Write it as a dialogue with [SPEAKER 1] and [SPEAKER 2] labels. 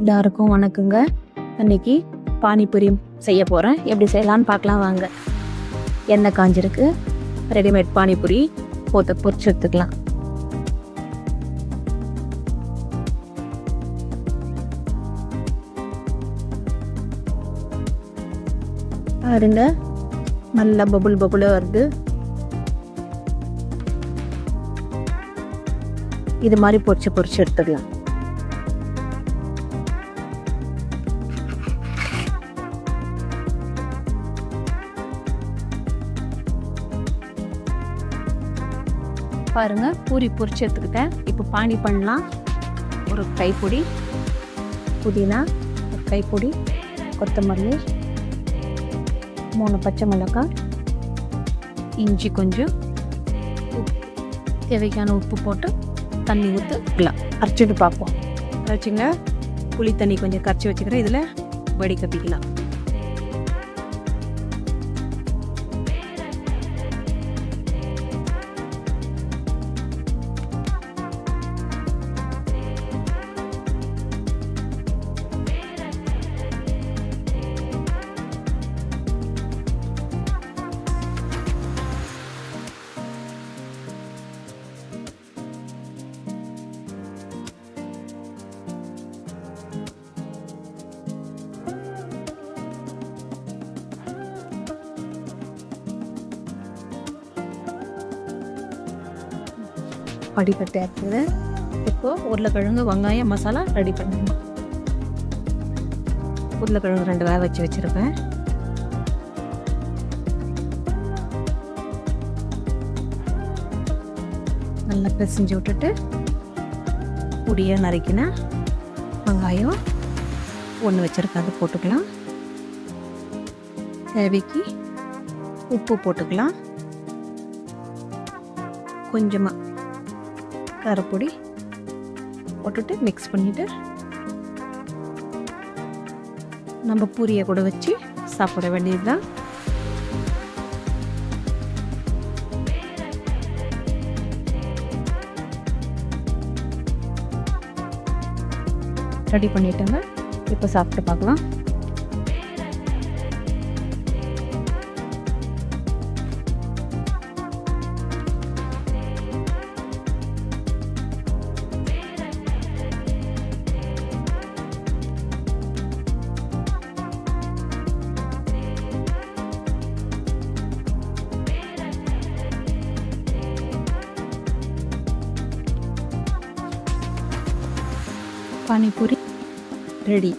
[SPEAKER 1] எல்லாருக்கும் வணக்கங்க. இன்னைக்கு பானிபூரி செய்ய போகிறேன் எப்படி செய்யலாம்னு பார்க்கலாம் வாங்க. எண்ணெய் காஞ்சிருக்கு. ரெடிமேட் பானிபூரி போட்டு பொரிச்சு எடுத்துக்கலாம். பாருங்க. நல்லா பபுள் பபுளாக வருது. இது மாதிரி பொரிச்சு பொறிச்சு எடுத்துக்கலாம். பாருங்க பூரி பொரிச்சு எடுத்துக்கிட்டேன். இப்போ பானி பண்ணலாம். ஒரு கைப்பொடி புதினா ஒரு கைப்பொடி கொத்தமல்லி மூணு பச்சை மிளகாய் இஞ்சி கொஞ்சம் தேவைக்கான உப்பு போட்டு தண்ணி ஊற்றுக்கலாம் அரைச்சிட்டு பார்ப்போம். அரைச்சிங்க. புளி தண்ணி கொஞ்சம் கரைச்சி வச்சுக்கிறேன். இதில் வடி கப்பிக்கலாம் படிக்கட்டு இருக்குது இப்போது உருளைக்கிழங்கு வெங்காயம் மசாலா ரெடி பண்ணணும் உருளைக்கிழங்கு ரெண்டு வேக வச்சு வச்சுருக்கேன் நல்லா பிசைஞ்சு விட்டுட்டு பொடியாக நறுக்கினா வெங்காயம் ஒன்று வச்சுருக்கேன் அது போட்டுக்கலாம். தேவைக்கு உப்பு போட்டுக்கலாம். கொஞ்சமாக காரப்பொடி போட்டுட்டு மிக்ஸ் பண்ணிவிட்டு நம்ம பூரியை கூட வச்சு சாப்பிட வேண்டியது தான் ரெடி பண்ணிட்டேங்க. இப்போ சாப்பிட்டு பார்க்கலாம். பானிபூரி ரெடி